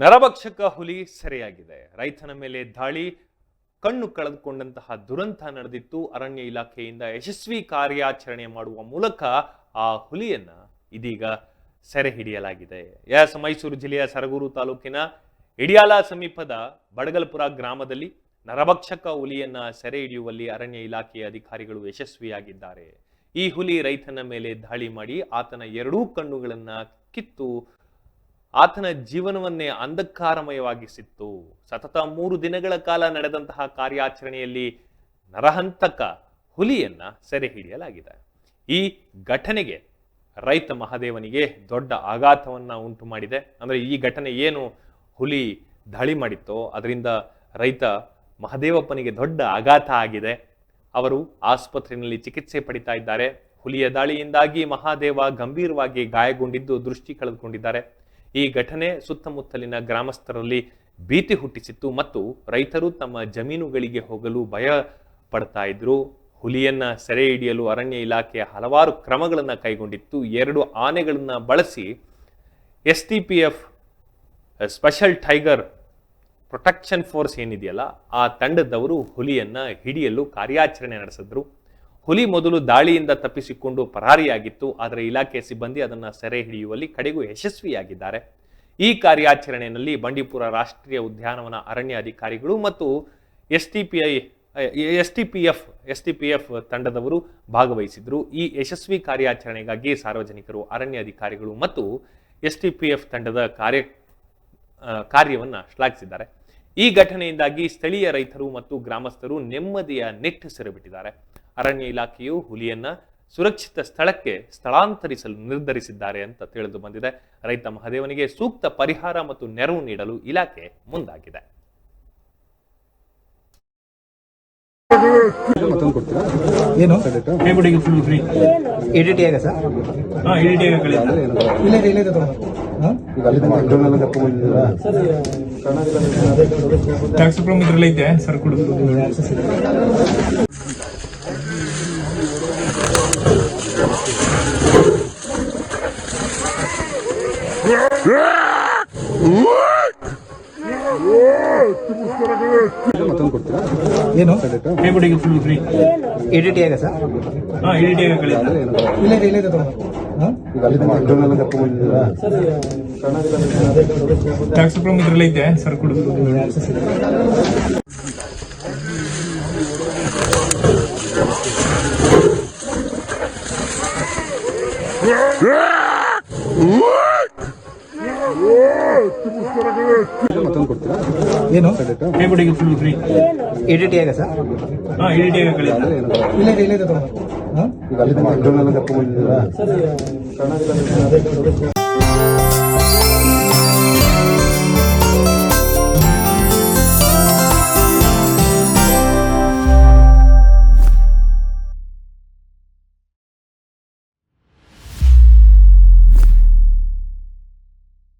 ನರಭಕ್ಷಕ ಹುಲಿ ಸೆರೆಯಾಗಿದೆ. ರೈತನ ಮೇಲೆ ದಾಳಿ, ಕಣ್ಣು ಕಳೆದುಕೊಂಡಂತಹ ದುರಂತ ನಡೆದಿತ್ತು. ಅರಣ್ಯ ಇಲಾಖೆಯಿಂದ ಯಶಸ್ವಿ ಕಾರ್ಯಾಚರಣೆ ಮಾಡುವ ಮೂಲಕ ಆ ಹುಲಿಯನ್ನ ಇದೀಗ ಸೆರೆ ಹಿಡಿಯಲಾಗಿದೆ. ಎಸ್ ಮೈಸೂರು ಜಿಲ್ಲೆಯ ಸರಗೂರು ತಾಲೂಕಿನ ಇಡಿಯಾಲ ಸಮೀಪದ ಬಡಗಲ್ಪುರ ಗ್ರಾಮದಲ್ಲಿ ನರಭಕ್ಷಕ ಹುಲಿಯನ್ನ ಸೆರೆ ಹಿಡಿಯುವಲ್ಲಿ ಅರಣ್ಯ ಇಲಾಖೆಯ ಅಧಿಕಾರಿಗಳು ಯಶಸ್ವಿಯಾಗಿದ್ದಾರೆ. ಈ ಹುಲಿ ರೈತನ ಮೇಲೆ ದಾಳಿ ಮಾಡಿ ಆತನ ಎರಡೂ ಕಣ್ಣುಗಳನ್ನ ಕಿತ್ತು ಆತನ ಜೀವನವನ್ನೇ ಅಂಧಕಾರಮಯವಾಗಿಸಿತ್ತು. ಸತತ ಮೂರು ದಿನಗಳ ಕಾಲ ನಡೆದಂತಹ ಕಾರ್ಯಾಚರಣೆಯಲ್ಲಿ ನರಹಂತಕ ಹುಲಿಯನ್ನ ಸೆರೆ ಹಿಡಿಯಲಾಗಿದೆ. ಈ ಘಟನೆಗೆ ರೈತ ಮಹಾದೇವನಿಗೆ ದೊಡ್ಡ ಆಘಾತವನ್ನ ಉಂಟು ಮಾಡಿದೆ. ಅಂದ್ರೆ ಈ ಘಟನೆ ಏನು ಹುಲಿ ದಾಳಿ ಮಾಡಿತ್ತೋ, ಅದರಿಂದ ರೈತ ಮಹದೇವಪ್ಪನಿಗೆ ದೊಡ್ಡ ಆಘಾತ ಆಗಿದೆ. ಅವರು ಆಸ್ಪತ್ರೆಯಲ್ಲಿ ಚಿಕಿತ್ಸೆ ಪಡಿತಾ ಇದ್ದಾರೆ. ಹುಲಿಯ ದಾಳಿಯಿಂದಾಗಿ ಮಹಾದೇವ ಗಂಭೀರವಾಗಿ ಗಾಯಗೊಂಡಿದ್ದು ದೃಷ್ಟಿ ಕಳೆದುಕೊಂಡಿದ್ದಾರೆ. ಈ ಘಟನೆ ಸುತ್ತಮುತ್ತಲಿನ ಗ್ರಾಮಸ್ಥರಲ್ಲಿ ಭೀತಿ ಹುಟ್ಟಿಸಿತ್ತು ಮತ್ತು ರೈತರು ತಮ್ಮ ಜಮೀನುಗಳಿಗೆ ಹೋಗಲು ಭಯ ಪಡ್ತಾ ಇದ್ರು. ಹುಲಿಯನ್ನ ಸೆರೆ ಹಿಡಿಯಲು ಅರಣ್ಯ ಇಲಾಖೆ ಹಲವಾರು ಕ್ರಮಗಳನ್ನು ಕೈಗೊಂಡಿತ್ತು. ಎರಡು ಆನೆಗಳನ್ನು ಬಳಸಿ S T P F special tiger protection force ಏನಿದೆಯಲ್ಲ, ಆ ತಂಡದವರು ಹುಲಿಯನ್ನ ಹಿಡಿಯಲು ಕಾರ್ಯಾಚರಣೆ ನಡೆಸಿದ್ರು. ಹುಲಿ ಮೊದಲು ದಾಳಿಯಿಂದ ತಪ್ಪಿಸಿಕೊಂಡು ಪರಾರಿಯಾಗಿತ್ತು, ಆದರೆ ಇಲಾಖೆ ಸಿಬ್ಬಂದಿ ಅದನ್ನು ಸೆರೆ ಹಿಡಿಯುವಲ್ಲಿ ಕಡೆಗೂ ಯಶಸ್ವಿಯಾಗಿದ್ದಾರೆ. ಈ ಕಾರ್ಯಾಚರಣೆಯಲ್ಲಿ ಬಂಡೀಪುರ ರಾಷ್ಟ್ರೀಯ ಉದ್ಯಾನವನ ಅರಣ್ಯ ಅಧಿಕಾರಿಗಳು ಮತ್ತು S T P I S T P F S T P F ತಂಡದವರು ಭಾಗವಹಿಸಿದ್ರು. ಈ ಯಶಸ್ವಿ ಕಾರ್ಯಾಚರಣೆಗಾಗಿ ಸಾರ್ವಜನಿಕರು, ಅರಣ್ಯ ಅಧಿಕಾರಿಗಳು ಮತ್ತು ಎಸ್ ಟಿ ಪಿ ಎಫ್ ತಂಡದ ಕಾರ್ಯ ಕಾರ್ಯವನ್ನು ಶ್ಲಾಘಿಸಿದ್ದಾರೆ. ಈ ಘಟನೆಯಿಂದಾಗಿ ಸ್ಥಳೀಯ ರೈತರು ಮತ್ತು ಗ್ರಾಮಸ್ಥರು ನೆಮ್ಮದಿಯ ನಿಟ್ಟುಸಿರು ಬಿಟ್ಟಿದ್ದಾರೆ ಅರಣ್ಯ ಇಲಾಖೆಯು ಹುಲಿಯನ್ನ ಸುರಕ್ಷಿತ ಸ್ಥಳಕ್ಕೆ ಸ್ಥಳಾಂತರಿಸಲು ನಿರ್ಧರಿಸಿದ್ದಾರೆ ಅಂತ ತಿಳಿದು ಬಂದಿದೆ. ರೈತ ಮಹದೇವನಿಗೆ ಸೂಕ್ತ ಪರಿಹಾರ ಮತ್ತು ನೆರವು ನೀಡಲು ಇಲಾಖೆ ಮುಂದಾಗಿದೆ. ಏನು? ಹೇಗುಡಿಗೆ ಫುಲ್ ಎಡಿಟಿ ಆಗ ಸರ್? ಇಲ್ಲ ಇದೆ ಟ್ಯಾಕ್ಸ್ ಸರ್ ಕೊಡು. ಏನು? ಹೇಗುಡಿಗೆ ಫುಲ್ ಫ್ರೀ ಎಡಿಟಿ ಆಗ ಸರ್ ಎಡಿಟಿ ಇಡಿಟಿಯಾಗ ಕಳಿತ ಇಲ್ಲ ಹಾಂ? ಟ್ಯಾಕ್ಸ್ ಫ್ರಮ್ ಇದ್ರಲ್ಲಿ ಐತೆ ಸರ್ ಕೊಡು ಏನು? ಹೇಗುಡಿಗೆ ಫುಲ್ ಫ್ರೀ ಎಡಿಟಿ ಆಗ ಸರ್? ಹಾ ಇಡಿಟಿಯಾಗ ಕಳಿತ ಇಲ್ಲ ಇದೆ ಇಲ್ಲ ತಗೊಂಡು ಹಾಂ?